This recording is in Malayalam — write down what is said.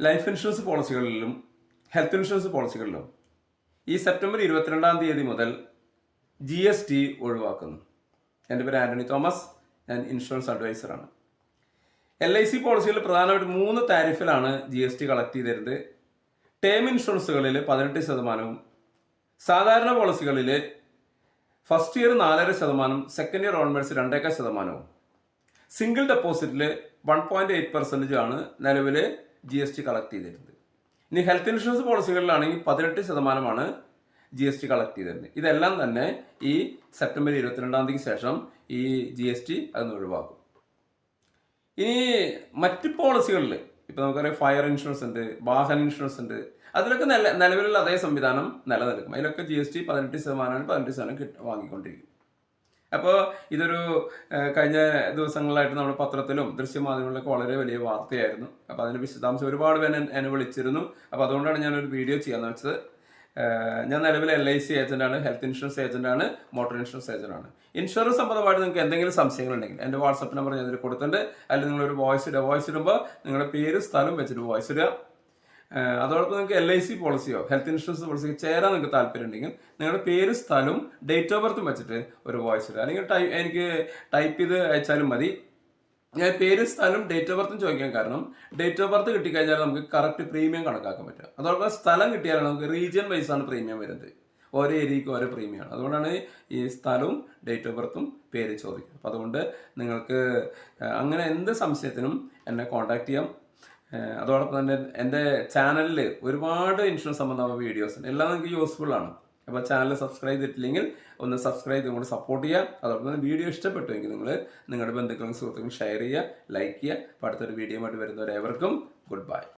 ലൈഫ് ഇൻഷുറൻസ് പോളിസികളിലും ഹെൽത്ത് ഇൻഷുറൻസ് പോളിസികളിലും ഈ സെപ്റ്റംബർ ഇരുപത്തിരണ്ടാം തീയതി മുതൽ ജി എസ് ടി ഒഴിവാക്കുന്നു. എന്റെ പേര് ആന്റണി തോമസ്. ഞാൻ ഇൻഷുറൻസ് അഡ്വൈസറാണ് എൽ ഐ സി പോളിസികളിൽ പ്രധാനമായിട്ട് മൂന്ന് താരിഫിലാണ് ജി എസ് ടി കളക്ട് ചെയ്തിരുന്നത്. ടേം ഇൻഷുറൻസുകളിൽ പതിനെട്ട് ശതമാനവും സാധാരണ പോളിസികളിൽ ഫസ്റ്റ് ഇയർ നാലര ശതമാനം സെക്കൻഡ് ഇയർ ഓൺവേഴ്സ് രണ്ടേക്കാൾ ശതമാനവും. സിംഗിൾ ഡെപ്പോസിറ്റിൽ വൺ പോയിന്റ് എയ്റ്റ് പെർസെന്റേജ് ആണ് നിലവിൽ ജി എസ് ടി കളക്ട് ചെയ്തിരുന്നത്. ഇനി ഹെൽത്ത് ഇൻഷുറൻസ് പോളിസികളിലാണെങ്കിൽ പതിനെട്ട് ശതമാനമാണ് ജി എസ് ടി കളക്ട് ചെയ്തിരുന്നത്. ഇതെല്ലാം തന്നെ ഈ സെപ്റ്റംബർ ഇരുപത്തിരണ്ടാം തീയതിക്ക് ശേഷം ഈ ജി എസ് ടി അതൊന്ന് ഒഴിവാക്കും. ഇനി മറ്റ് പോളിസികളിൽ ഇപ്പം നമുക്കറിയാം ഫയർ ഇൻഷുറൻസ് ഉണ്ട് വാഹന ഇൻഷുറൻസ് ഉണ്ട്. അതിലൊക്കെ നില നിലവിലുള്ള അതേ സംവിധാനം നിലനിൽക്കും. അതിലൊക്കെ ജി എസ് ടി പതിനെട്ട് ശതമാനമാണ് പതിനെട്ട് ശതമാനം കിട്ട വാങ്ങിക്കൊണ്ടിരിക്കും. അപ്പോൾ ഇതൊരു കഴിഞ്ഞ ദിവസങ്ങളായിട്ട് നമ്മുടെ പത്രത്തിലും ദൃശ്യമാധ്യമങ്ങളിലൊക്കെ വളരെ വലിയ വാർത്തയായിരുന്നു. അപ്പോൾ അതിന്റെ വിശദാംശം ഒരുപാട് പേര് എന്നെ- വിളിച്ചിരുന്നു. അപ്പോൾ അതുകൊണ്ടാണ് ഞാനൊരു വീഡിയോ ചെയ്യാന്ന് വെച്ചത്. ഞാൻ നിലവിൽ എൽ ഐ സി ഏജന്റാണ് ഹെൽത്ത് ഇൻഷുറൻസ് ഏജന്റാണ് മോട്ടോർ ഇൻഷുറൻസ് ഏജന്റാണ്. ഇൻഷുറൻസ് സംബന്ധമായിട്ട് നിങ്ങൾക്ക് എന്തെങ്കിലും സംശയങ്ങളുണ്ടെങ്കിൽ എന്റെ വാട്സപ്പ് നമ്പർ ഞാൻ കൊടുത്തിട്ടുണ്ട്. അല്ലെങ്കിൽ നിങ്ങളൊരു വോയിസ് ഇടുക. വോയിസ് ഇടുമ്പോൾ നിങ്ങളുടെ പേര് സ്ഥലം വെച്ചിട്ട് വോയിസ് ഇടുക. അതോടൊപ്പം നിങ്ങൾക്ക് എൽ ഐ സി പോളിസിയോ ഹെൽത്ത് ഇൻഷുറൻസ് പോളിസിയോ ചേരാൻ നിങ്ങൾക്ക് താല്പര്യം ഉണ്ടെങ്കിൽ നിങ്ങളുടെ പേരും സ്ഥലവും ഡേറ്റ് ഓഫ് ബർത്തും വെച്ചിട്ട് ഒരു വോയിസ് ഇടുക. അല്ലെങ്കിൽ ടൈ എനിക്ക് ടൈപ്പ് ചെയ്ത് അയച്ചാലും മതി. ഞാൻ പേര് സ്ഥലം ഡേറ്റ് ഓഫ് ബർത്തും ചോദിക്കാൻ കാരണം ഡേറ്റ് ഓഫ് ബർത്ത് കിട്ടിക്കഴിഞ്ഞാൽ നമുക്ക് കറക്റ്റ് പ്രീമിയം കണക്കാക്കാൻ പറ്റും അതോടൊപ്പം സ്ഥലം കിട്ടിയാലാണ് നമുക്ക് റീജിയൻ വൈസാണ് പ്രീമിയം വരുന്നത്. ഓരോ ഏരിയക്കും ഓരോ പ്രീമിയമാണ് അതുകൊണ്ടാണ് ഈ സ്ഥലവും ഡേറ്റ് ഓഫ് ബർത്തും പേര് ചോദിക്കുക. അപ്പോൾ അതുകൊണ്ട് നിങ്ങൾക്ക് അങ്ങനെ എന്ത് സംശയത്തിനും എന്നെ കോൺടാക്ട് ചെയ്യാം. അതോടൊപ്പം തന്നെ എന്റെ ചാനലിൽ ഒരുപാട് ഇൻഷുറൻസ് സംബന്ധമായ വീഡിയോസ് ഉണ്ട്. എല്ലാം നിങ്ങൾക്ക് യൂസ്ഫുൾ ആണ്. അപ്പോൾ ചാനൽ സബ്സ്ക്രൈബ് ചെയ്തിട്ടില്ലെങ്കിൽ ഒന്ന് സബ്സ്ക്രൈബ് ചെയ്ത് കൂടെ സപ്പോർട്ട് ചെയ്യുക. അതോടൊപ്പം തന്നെ വീഡിയോ ഇഷ്ടപ്പെട്ടുവെങ്കിൽ നിങ്ങൾ നിങ്ങളുടെ ബന്ധുക്കളും സുഹൃത്തുക്കളും ഷെയർ ചെയ്യുക ലൈക്ക് ചെയ്യുക. അപ്പോൾ അടുത്തൊരു വീഡിയോ ആയിട്ട് വരുന്നവരേവർക്കും ഗുഡ് ബൈ